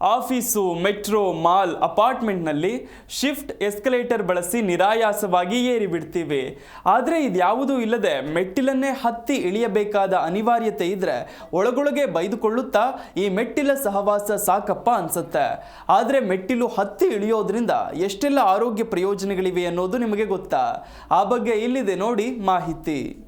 Office, metro, mall, ಅಪಾರ್ಟ್ಮೆಂಟ್ನಲ್ಲಿ shift escalator ಬಳಸಿ ನಿರಾಯಾಸವಾಗಿ ಏರಿಬಿಡ್ತೀವಿ. ಆದರೆ ಇದ್ಯಾವುದೂ ಇಲ್ಲದೆ ಮೆಟ್ಟಿಲನ್ನೇ ಹತ್ತಿ ಇಳಿಯಬೇಕಾದ ಅನಿವಾರ್ಯತೆ ಇದ್ದರೆ ಒಳಗೊಳಗೆ ಬೈದುಕೊಳ್ಳುತ್ತಾ ಈ ಮೆಟ್ಟಿಲ ಸಹವಾಸ ಸಾಕಪ್ಪ ಅನ್ಸುತ್ತೆ. ಆದರೆ ಮೆಟ್ಟಿಲು ಹತ್ತಿ ಇಳಿಯೋದ್ರಿಂದ ಎಷ್ಟೆಲ್ಲ ಆರೋಗ್ಯ ಪ್ರಯೋಜನಗಳಿವೆ ಅನ್ನೋದು ನಿಮಗೆ ಗೊತ್ತಾ? ಆ ಬಗ್ಗೆ ಇಲ್ಲಿದೆ ನೋಡಿ ಮಾಹಿತಿ.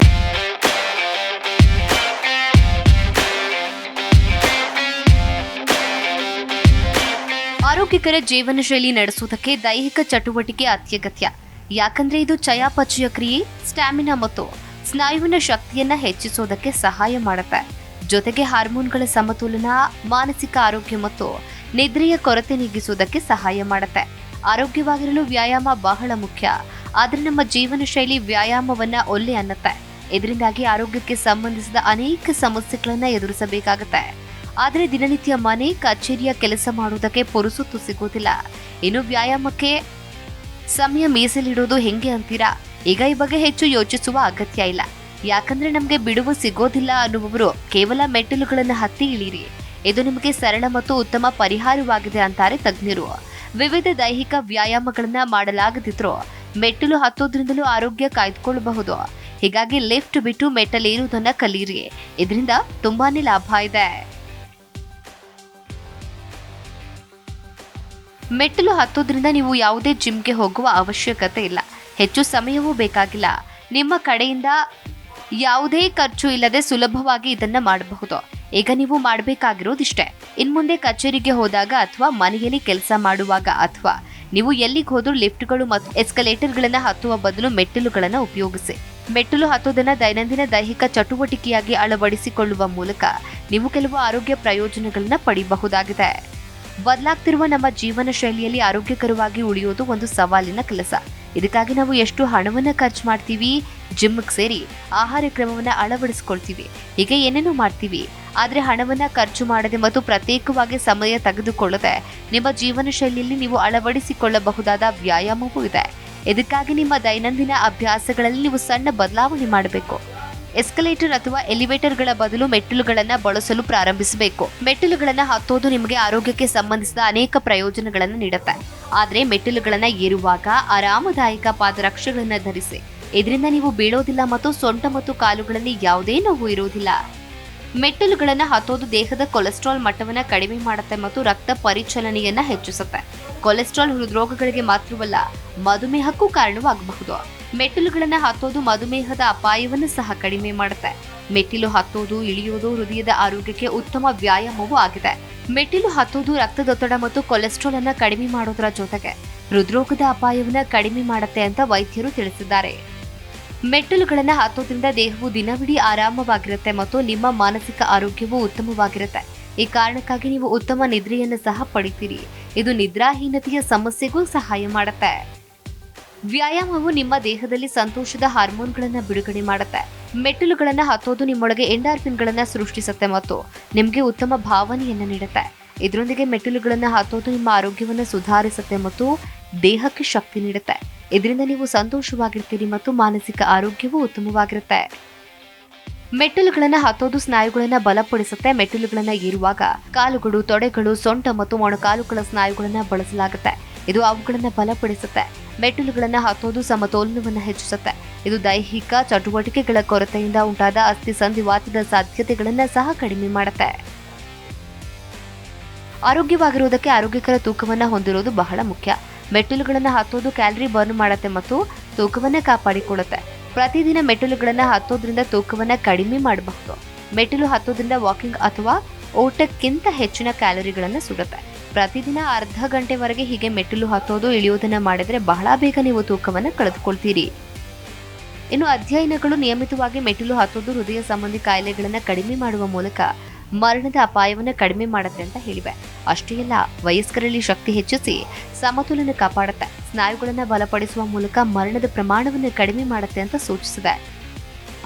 ಆರೋಗ್ಯಕರ ಜೀವನ ಶೈಲಿ ನಡೆಸುವುದಕ್ಕೆ ದೈಹಿಕ ಚಟುವಟಿಕೆ ಅತ್ಯಗತ್ಯ. ಯಾಕಂದ್ರೆ ಇದು ಚಯಾಪಚಯ ಕ್ರಿಯೆ, ಸ್ಟ್ಯಾಮಿನಾ ಮತ್ತು ಸ್ನಾಯುವಿನ ಶಕ್ತಿಯನ್ನ ಹೆಚ್ಚಿಸೋದಕ್ಕೆ ಸಹಾಯ ಮಾಡುತ್ತೆ. ಜೊತೆಗೆ ಹಾರ್ಮೋನ್ಗಳ ಸಮತೋಲನ, ಮಾನಸಿಕ ಆರೋಗ್ಯ ಮತ್ತು ನಿದ್ರೆಯ ಕೊರತೆ ನೀಗಿಸುವುದಕ್ಕೆ ಸಹಾಯ ಮಾಡುತ್ತೆ. ಆರೋಗ್ಯವಾಗಿರಲು ವ್ಯಾಯಾಮ ಬಹಳ ಮುಖ್ಯ. ಆದರೆ ನಮ್ಮ ಜೀವನ ಶೈಲಿ ವ್ಯಾಯಾಮವನ್ನ ಒಲ್ಲೆ ಅನ್ನತ್ತೆ. ಇದರಿಂದಾಗಿ ಆರೋಗ್ಯಕ್ಕೆ ಸಂಬಂಧಿಸಿದ ಅನೇಕ ಸಮಸ್ಯೆಗಳನ್ನ ಎದುರಿಸಬೇಕಾಗತ್ತೆ. ಆದ್ರೆ ದಿನನಿತ್ಯ ಮನೆ, ಕಚೇರಿಯ ಕೆಲಸ ಮಾಡುವುದಕ್ಕೆ ಪುರುಸುತ್ತು ಸಿಗೋದಿಲ್ಲ ಇನ್ನು ವ್ಯಾಯಾಮಕ್ಕೆ ಸಮಯ ಮೀಸಲಿಡೋದು ಹೆಂಗೆ ಅಂತೀರಾ? ಈಗ ಈ ಬಗ್ಗೆ ಹೆಚ್ಚು ಯೋಚಿಸುವ ಅಗತ್ಯ ಇಲ್ಲ. ಯಾಕಂದ್ರೆ ನಮಗೆ ಬಿಡುವು ಸಿಗೋದಿಲ್ಲ ಅನ್ನುವವರು ಕೇವಲ ಮೆಟ್ಟಿಲುಗಳನ್ನು ಹತ್ತಿ ಇಳಿರಿ ಇದು ನಿಮಗೆ ಸರಳ ಮತ್ತು ಉತ್ತಮ ಪರಿಹಾರವಾಗಿದೆ ಅಂತಾರೆ ತಜ್ಞರು. ವಿವಿಧ ದೈಹಿಕ ವ್ಯಾಯಾಮಗಳನ್ನ ಮಾಡಲಾಗದಿದ್ರೂ ಮೆಟ್ಟಿಲು ಹತ್ತೋದ್ರಿಂದಲೂ ಆರೋಗ್ಯ ಕಾಯ್ದುಕೊಳ್ಳಬಹುದು. ಹೀಗಾಗಿ ಲಿಫ್ಟ್ ಬಿಟ್ಟು ಮೆಟ್ಟಲೇರುವುದನ್ನ ಕಲಿಯಿರಿ. ಇದರಿಂದ ತುಂಬಾನೇ ಲಾಭ ಇದೆ. ಮೆಟ್ಟಿಲು ಹತ್ತೋದ್ರಿಂದ ನೀವು ಯಾವುದೇ ಜಿಮ್ಗೆ ಹೋಗುವ ಅವಶ್ಯಕತೆ ಇಲ್ಲ. ಹೆಚ್ಚು ಸಮಯವೂ ಬೇಕಾಗಿಲ್ಲ. ನಿಮ್ಮ ಕಡೆಯಿಂದ ಯಾವುದೇ ಖರ್ಚು ಇಲ್ಲದೆ ಸುಲಭವಾಗಿ ಇದನ್ನ ಮಾಡಬಹುದು. ಈಗ ನೀವು ಮಾಡಬೇಕಾಗಿರೋದಿಷ್ಟೇ. ಇನ್ಮುಂದೆ ಕಚೇರಿಗೆ ಹೋದಾಗ ಅಥವಾ ಮನೆಯಲ್ಲಿ ಕೆಲಸ ಮಾಡುವಾಗ ಅಥವಾ ನೀವು ಎಲ್ಲಿಗೆ ಹೋದ್ರೂ ಲಿಫ್ಟ್ಗಳು ಮತ್ತು ಎಸ್ಕಲೇಟರ್ಗಳನ್ನು ಹತ್ತುವ ಬದಲು ಮೆಟ್ಟಿಲುಗಳನ್ನು ಉಪಯೋಗಿಸಿ. ಮೆಟ್ಟಿಲು ಹತ್ತೋದನ್ನ ದೈನಂದಿನ ದೈಹಿಕ ಚಟುವಟಿಕೆಯಾಗಿ ಅಳವಡಿಸಿಕೊಳ್ಳುವ ಮೂಲಕ ನೀವು ಕೆಲವು ಆರೋಗ್ಯ ಪ್ರಯೋಜನಗಳನ್ನು ಪಡೆಯಬಹುದಾಗಿದೆ ಬದಲಾಗ್ತಿರುವ ನಮ್ಮ ಜೀವನ ಶೈಲಿಯಲ್ಲಿ ಆರೋಗ್ಯಕರವಾಗಿ ಉಳಿಯೋದು ಒಂದು ಸವಾಲಿನ ಕೆಲಸ. ಇದಕ್ಕಾಗಿ ನಾವು ಎಷ್ಟು ಹಣವನ್ನು ಖರ್ಚು ಮಾಡ್ತೀವಿ, ಜಿಮ್ಗೆ ಸೇರಿ ಆಹಾರ ಕ್ರಮವನ್ನು ಅಳವಡಿಸ್ಕೊಳ್ತೀವಿ, ಹೀಗೆ ಏನೇನೋ ಮಾಡ್ತೀವಿ. ಆದರೆ ಹಣವನ್ನು ಖರ್ಚು ಮಾಡದೆ ಮತ್ತು ಪ್ರತ್ಯೇಕವಾಗಿ ಸಮಯ ತೆಗೆದುಕೊಳ್ಳದೆ ನಿಮ್ಮ ಜೀವನ ಶೈಲಿಯಲ್ಲಿ ನೀವು ಅಳವಡಿಸಿಕೊಳ್ಳಬಹುದಾದ ವ್ಯಾಯಾಮವೂ ಇದೆ. ಇದಕ್ಕಾಗಿ ನಿಮ್ಮ ದೈನಂದಿನ ಅಭ್ಯಾಸಗಳಲ್ಲಿ ನೀವು ಸಣ್ಣ ಬದಲಾವಣೆ ಮಾಡಬೇಕು. ಎಸ್ಕಲೇಟರ್ ಅಥವಾ ಎಲಿವೇಟರ್ಗಳ ಬದಲು ಮೆಟ್ಟಿಲುಗಳನ್ನು ಬಳಸಲು ಪ್ರಾರಂಭಿಸಬೇಕು. ಮೆಟ್ಟಿಲುಗಳನ್ನು ಹತ್ತೋದು ನಿಮಗೆ ಆರೋಗ್ಯಕ್ಕೆ ಸಂಬಂಧಿಸಿದ ಅನೇಕ ಪ್ರಯೋಜನಗಳನ್ನು ನೀಡುತ್ತೆ. ಆದ್ರೆ ಮೆಟ್ಟಿಲುಗಳನ್ನು ಏರುವಾಗ ಆರಾಮದಾಯಕ ಪಾದರಕ್ಷೆಗಳನ್ನು ಧರಿಸಿ. ಇದರಿಂದ ನೀವು ಬೀಳೋದಿಲ್ಲ ಮತ್ತು ಸೊಂಟ ಮತ್ತು ಕಾಲುಗಳಲ್ಲಿ ಯಾವುದೇ ನೋವು ಇರುವುದಿಲ್ಲ ಮೆಟ್ಟಿಲುಗಳನ್ನ ಹತ್ತೋದು ದೇಹದ ಕೊಲೆಸ್ಟ್ರಾಲ್ ಮಟ್ಟವನ್ನ ಕಡಿಮೆ ಮಾಡುತ್ತೆ ಮತ್ತು ರಕ್ತ ಪರಿಚಲನೆಯನ್ನ ಹೆಚ್ಚಿಸುತ್ತೆ. ಕೊಲೆಸ್ಟ್ರಾಲ್ ಹೃದ್ರೋಗಗಳಿಗೆ ಮಾತ್ರವಲ್ಲ, ಮಧುಮೇಹಕ್ಕೂ ಕಾರಣವಾಗಬಹುದು. ಮೆಟ್ಟಿಲುಗಳನ್ನ ಹತ್ತೋದು ಮಧುಮೇಹದ ಅಪಾಯವನ್ನು ಸಹ ಕಡಿಮೆ ಮಾಡುತ್ತೆ. ಮೆಟ್ಟಿಲು ಹತ್ತೋದು ಇಳಿಯೋದು ಹೃದಯದ ಆರೋಗ್ಯಕ್ಕೆ ಉತ್ತಮ ವ್ಯಾಯಾಮವೂ ಆಗಿದೆ. ಮೆಟ್ಟಿಲು ಹತ್ತೋದು ರಕ್ತದೊತ್ತಡ ಮತ್ತು ಕೊಲೆಸ್ಟ್ರಾಲ್ ಅನ್ನ ಕಡಿಮೆ ಮಾಡೋದರ ಜೊತೆಗೆ ಹೃದ್ರೋಗದ ಅಪಾಯವನ್ನ ಕಡಿಮೆ ಮಾಡುತ್ತೆ ಅಂತ ವೈದ್ಯರು ತಿಳಿಸಿದ್ದಾರೆ. ಮೆಟ್ಟಿಲುಗಳನ್ನ ಹತ್ತೋದ್ರಿಂದ ದೇಹವು ದಿನವಿಡೀ ಆರಾಮವಾಗಿರುತ್ತೆ ಮತ್ತು ನಿಮ್ಮ ಮಾನಸಿಕ ಆರೋಗ್ಯವೂ ಉತ್ತಮವಾಗಿರುತ್ತೆ. ಈ ಕಾರಣಕ್ಕಾಗಿ ನೀವು ಉತ್ತಮ ನಿದ್ರೆಯನ್ನು ಸಹ ಪಡಿತೀರಿ. ಇದು ನಿದ್ರಾಹೀನತೆಯ ಸಮಸ್ಯೆಗೂ ಸಹಾಯ ಮಾಡುತ್ತೆ. ವ್ಯಾಯಾಮವು ನಿಮ್ಮ ದೇಹದಲ್ಲಿ ಸಂತೋಷದ ಹಾರ್ಮೋನ್ಗಳನ್ನು ಬಿಡುಗಡೆ ಮಾಡುತ್ತೆ. ಮೆಟ್ಟಿಲುಗಳನ್ನ ಹತ್ತೋದು ನಿಮ್ಮೊಳಗೆ ಎಂಡಾರ್ಫಿನ್ಗಳನ್ನು ಸೃಷ್ಟಿಸುತ್ತೆ ಮತ್ತು ನಿಮಗೆ ಉತ್ತಮ ಭಾವನೆಯನ್ನ ನೀಡುತ್ತೆ. ಇದರೊಂದಿಗೆ ಮೆಟ್ಟಿಲುಗಳನ್ನ ಹತ್ತೋದು ನಿಮ್ಮ ಆರೋಗ್ಯವನ್ನ ಸುಧಾರಿಸುತ್ತೆ ಮತ್ತು ದೇಹಕ್ಕೆ ಶಕ್ತಿ ನೀಡುತ್ತೆ. ಇದರಿಂದ ನೀವು ಸಂತೋಷವಾಗಿರ್ತೀರಿ ಮತ್ತು ಮಾನಸಿಕ ಆರೋಗ್ಯವೂ ಉತ್ತಮವಾಗಿರುತ್ತೆ. ಮೆಟ್ಟಿಲುಗಳನ್ನ ಹತ್ತೋದು ಸ್ನಾಯುಗಳನ್ನ ಬಲಪಡಿಸುತ್ತೆ. ಮೆಟ್ಟಿಲುಗಳನ್ನ ಏರುವಾಗ ಕಾಲುಗಳು, ತೊಡೆಗಳು, ಸೊಂಟ ಮತ್ತು ಮೊಣಕಾಲುಗಳ ಸ್ನಾಯುಗಳನ್ನ ಬಳಸಲಾಗುತ್ತೆ. ಇದು ಅವುಗಳನ್ನು ಬಲಪಡಿಸುತ್ತೆ. ಮೆಟ್ಟಿಲುಗಳನ್ನು ಹತ್ತೋದು ಸಮತೋಲನವನ್ನು ಹೆಚ್ಚಿಸುತ್ತೆ. ಇದು ದೈಹಿಕ ಚಟುವಟಿಕೆಗಳ ಕೊರತೆಯಿಂದ ಉಂಟಾದ ಅಸ್ಥಿ ಸಂಧಿವಾತದ ಸಾಧ್ಯತೆಗಳನ್ನು ಸಹ ಕಡಿಮೆ ಮಾಡುತ್ತೆ. ಆರೋಗ್ಯವಾಗಿರುವುದಕ್ಕೆ ಆರೋಗ್ಯಕರ ತೂಕವನ್ನು ಹೊಂದಿರುವುದು ಬಹಳ ಮುಖ್ಯ. ಮೆಟ್ಟಿಲುಗಳನ್ನು ಹತ್ತೋದು ಕ್ಯಾಲರಿ ಬರ್ನ್ ಮಾಡುತ್ತೆ ಮತ್ತು ತೂಕವನ್ನು ಕಾಪಾಡಿಕೊಳ್ಳುತ್ತೆ. ಪ್ರತಿದಿನ ಮೆಟ್ಟಿಲುಗಳನ್ನು ಹತ್ತೋದ್ರಿಂದ ತೂಕವನ್ನು ಕಡಿಮೆ ಮಾಡಬಹುದು. ಮೆಟ್ಟಿಲು ಹತ್ತೋದ್ರಿಂದ ವಾಕಿಂಗ್ ಅಥವಾ ಓಟಕ್ಕಿಂತ ಹೆಚ್ಚಿನ ಕ್ಯಾಲರಿಗಳನ್ನು ಸುಡುತ್ತೆ. ಪ್ರತಿದಿನ ಅರ್ಧ ಗಂಟೆವರೆಗೆ ಹೀಗೆ ಮೆಟ್ಟಿಲು ಹತ್ತೋದು, ಇಳಿಯೋದನ್ನ ಮಾಡಿದರೆ ಬಹಳ ಬೇಗ ನೀವು ತೂಕವನ್ನು ಕಳೆದುಕೊಳ್ತೀರಿ. ಇನ್ನು ಅಧ್ಯಯನಗಳು ನಿಯಮಿತವಾಗಿ ಮೆಟ್ಟಿಲು ಹತ್ತೋದು ಹೃದಯ ಸಂಬಂಧಿ ಕಾಯಿಲೆಗಳನ್ನು ಕಡಿಮೆ ಮಾಡುವ ಮೂಲಕ ಮರಣದ ಅಪಾಯವನ್ನು ಕಡಿಮೆ ಮಾಡುತ್ತೆ ಅಂತ ಹೇಳಿವೆ. ಅಷ್ಟೇ ಅಲ್ಲ, ವಯಸ್ಕರಲ್ಲಿ ಶಕ್ತಿ ಹೆಚ್ಚಿಸಿ ಸಮತೋಲನ ಕಾಪಾಡುತ್ತೆ. ಸ್ನಾಯುಗಳನ್ನು ಬಲಪಡಿಸುವ ಮೂಲಕ ಮರಣದ ಪ್ರಮಾಣವನ್ನು ಕಡಿಮೆ ಮಾಡುತ್ತೆ ಅಂತ ಸೂಚಿಸಿದೆ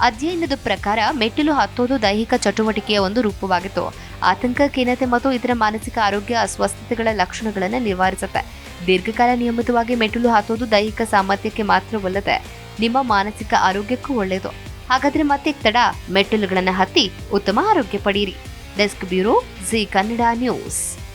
ಅಧ್ಯಯನದ ಪ್ರಕಾರ ಮೆಟ್ಟಿಲು ಹತ್ತೋದು ದೈಹಿಕ ಚಟುವಟಿಕೆಯ ಒಂದು ರೂಪವಾಗಿತ್ತು. ಆತಂಕ ಮತ್ತು ಇತರ ಮಾನಸಿಕ ಆರೋಗ್ಯ, ಅಸ್ವಸ್ಥತೆಗಳ ಲಕ್ಷಣಗಳನ್ನು ನಿವಾರಿಸುತ್ತೆ. ದೀರ್ಘಕಾಲ ನಿಯಮಿತವಾಗಿ ಮೆಟ್ಟಿಲು ಹಾಕೋದು ದೈಹಿಕ ಸಾಮರ್ಥ್ಯಕ್ಕೆ ಮಾತ್ರವಲ್ಲದೆ ನಿಮ್ಮ ಮಾನಸಿಕ ಆರೋಗ್ಯಕ್ಕೂ ಒಳ್ಳೆಯದು. ಹಾಗಾದ್ರೆ ಮತ್ತೆ ತಡ, ಮೆಟ್ಟಿಲುಗಳನ್ನು ಹತ್ತಿ ಉತ್ತಮ ಆರೋಗ್ಯ ಪಡೆಯಿರಿ desk bureau Zee Kannada news.